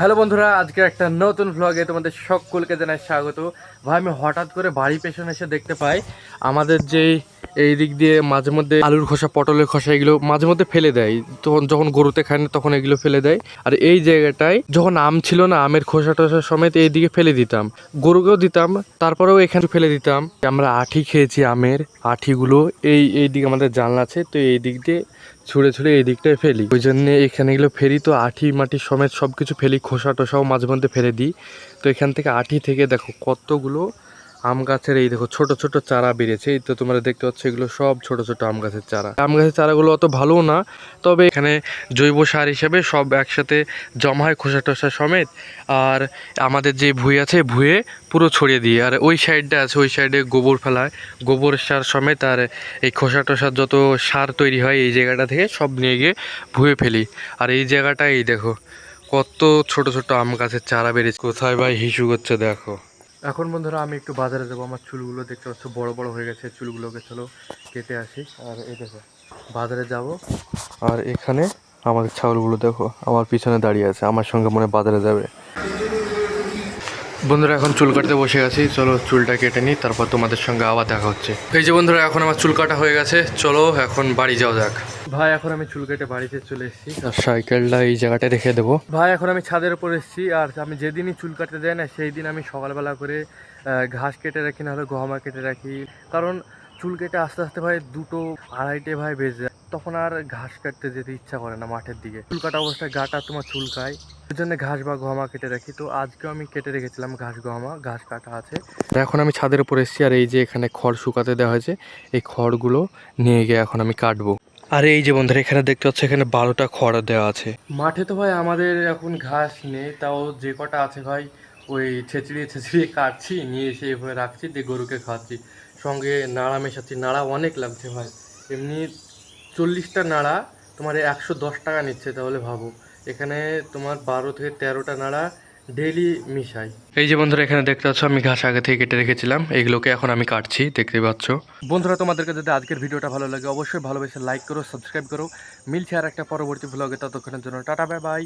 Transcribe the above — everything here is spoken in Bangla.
হ্যালো বন্ধুরা, আজকে একটা নতুন ভ্লগে তোমাদের সকলকে জানাই স্বাগত। ভাই, আমি হঠাৎ করে বাড়ি পেছনে এসে দেখতে পাই, আমাদের যে এই দিক দিয়ে মাঝে মধ্যে আলুর খোসা, পটলের খোসা, এগুলো মাঝে মধ্যে ফেলে দেয়। তখন যখন গরুতে খায় না, তখন এগুলো ফেলে দেয়। আর এই জায়গাটায় যখন আম ছিল না, আমের খোসা টোসা সমেত এই দিকে ফেলে দিতাম। গরুকেও দিতাম, তারপরেও এখানে ফেলে দিতাম। আমরা আঠি খেয়েছি আমের আঠিগুলো। এই এই দিকে আমাদের জানলা আছে, তো এই দিক দিয়ে ছুঁড়ে ছুঁড়ে এই দিকটায় ফেলি। ওই জন্য এখানে এগুলো ফেরি তো, আঠি মাটি সমেত সব কিছু ফেলি খোসা টোসাও মাঝে মধ্যে ফেলে দিই। তো এখান থেকে আঠি থেকে দেখো কতগুলো আম গাছের এই দেখো ছোট ছোট চারা বেরিয়েছে। এই তো তোমরা দেখতে পাচ্ছ এগুলো সব ছোট ছোট আম গাছের চারা। আম গাছের চারাগুলো অত ভালোও না, তবে এখানে জৈব সার হিসেবে সব একসাথে জমা হয় খোসা টোসা সমেত। আর আমাদের যে ভুঁই আছে, ভুঁয়ে পুরো ছড়িয়ে দিই আর ওই সাইডটা আছে, ওই সাইডে গোবর ফেলায়। গোবর সার সমেত আর এই খোসা টোসার যত সার তৈরি হয় এই জায়গাটা থেকে সব নিয়ে গিয়ে ভুঁয়ে ফেলি। আর এই জায়গাটা এই দেখো, কত ছোট ছোট আম গাছের চারা বেরিয়েছে। কোথায় ভাই হিসু করছে দেখো। এখন বন্ধুরা আমি একটু বাজারে যাব। আমার চুলগুলো দেখতে পাচ্ছ বড় বড় হয়ে গেছে, চুলগুলোকে চলো কেটে আসি। আর এই দেখো, বাজারে যাব। আর এখানে আমাদের ছাগলগুলো দেখো, আমার পিছনে দাঁড়িয়ে আছে, আমার সঙ্গে মনে বাজারে যাবে। বন্ধুরা এখন চুল কাটতে বসে গেছি চলো চুলটা কেটে নিই তারপর তোমাদের সঙ্গে আবার দেখা হচ্ছে। এই যে বন্ধুরা এখন আমার চুল কাটা হয়ে গেছে। চলো এখন বাড়ি যাও যাক। ভাই এখন আমি চুল কেটে বাড়িতে চলে এসেছি। আর সাইকেলটা এই জায়গাটায় রেখে দেবো। ভাই এখন আমি ছাদের উপর এসেছি আর আমি যেদিনই চুল কাটতে যাই না সেই দিন আমি সকালবেলা করে ঘাস কেটে রাখি না হলে গহমা কেটে রাখি। কারণ চুল কেটে আস্তে আস্তে ভাই দুটো আড়াইটে ভাই বেজে যায়। তখন আর ঘাস কাটতে যেতে ইচ্ছা করে না মাঠের দিকে। চুল কাটা অবস্থায় গাটা তোমার চুলকায়। ওই জন্য ঘাস বা গহমা কেটে রাখি। তো আজকেও আমি কেটে রেখেছিলাম ঘাস, গহমা, ঘাস কাটা আছে। এখন আমি ছাদের উপর এসেছি আর এই যে এখানে খড় শুকাতে দেওয়া হয়েছে, এই খড়গুলো নিয়ে গিয়ে এখন আমি কাটবো। আর এই যে বন্ধুরা, এখানে দেখতে পাচ্ছ, এখানে বারোটা খড় দেওয়া আছে। মাঠে তো ভাই আমাদের এখন ঘাস নেই, তাও যে কটা আছে ভাই, ওই ছেঁচড়িয়ে ছেঁচড়িয়ে কাটছি, নিয়ে এসে এভাবে রাখছি, দিয়ে গরুকে খাওয়াচ্ছি। সঙ্গে নাড়া মেশাচ্ছি, নাড়া অনেক লাগছে ভাই। এমনি চল্লিশটা নাড়া তোমার একশো দশ টাকা নিচ্ছে, তাহলে ভাবো। এখানে তোমার বারো থেকে তেরোটা নাড়া ডেলি মিশাই। এই যে বন্ধুরা, এখানে দেখতে পাচ্ছ, আমি ঘাস আগে থেকে কেটে রেখেছিলাম। এইগুলোকে এখন আমি কাটছি, দেখতে পাচ্ছ। বন্ধুরা, তোমাদেরকে যদি আজকের ভিডিওটা ভালো লাগে, অবশ্যই ভালোবেসে লাইক করো সাবস্ক্রাইব করো। মিলছে আর একটা পরবর্তী ভ্লগে ততক্ষণের জন্য টাটা বাই বাই